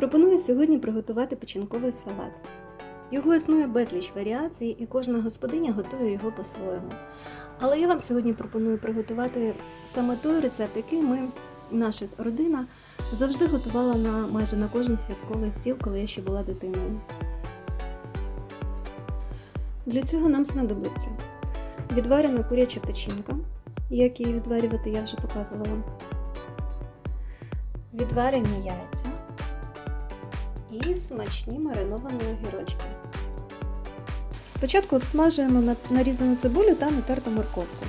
Пропоную сьогодні приготувати печінковий салат. Його існує безліч варіацій, і кожна господиня готує його по-своєму. Але я вам сьогодні пропоную приготувати саме той рецепт, який ми, наша родина, завжди готувала на майже на кожен святковий стіл, коли я ще була дитиною. Для цього нам знадобиться відварена куряча печінка, як її відварювати я вже показувала, відварені яйця і смачні мариновані огірочки. Спочатку обсмажуємо нарізану цибулю та натерту морковку.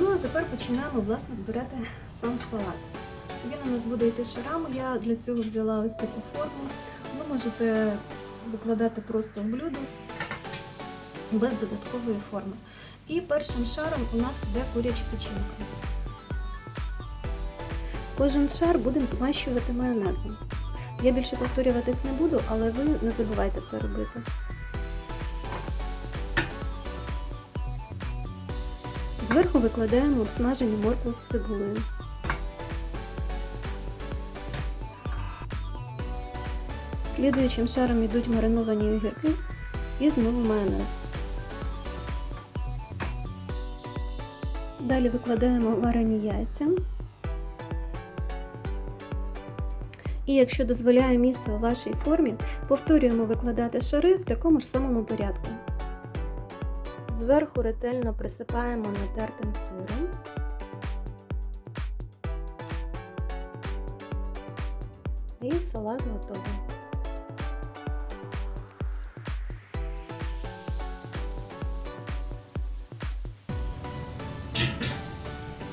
Ну а тепер починаємо власне збирати сам салат. Він у нас буде йти шарами. Я для цього взяла ось таку форму. Ви можете викладати просто в блюдо без додаткової форми. І першим шаром у нас йде куряча печінка. Кожен шар будемо змащувати майонезом. Я більше повторюватись не буду, але ви не забувайте це робити. Зверху викладаємо обсмажені моркву з цибулею. Слідуючим шаром йдуть мариновані огірки і знову майонез. Далі викладаємо варені яйця. І якщо дозволяє місце у вашій формі, повторюємо викладати шари в такому ж самому порядку. Зверху ретельно присипаємо натертим сиром. І салат готовий.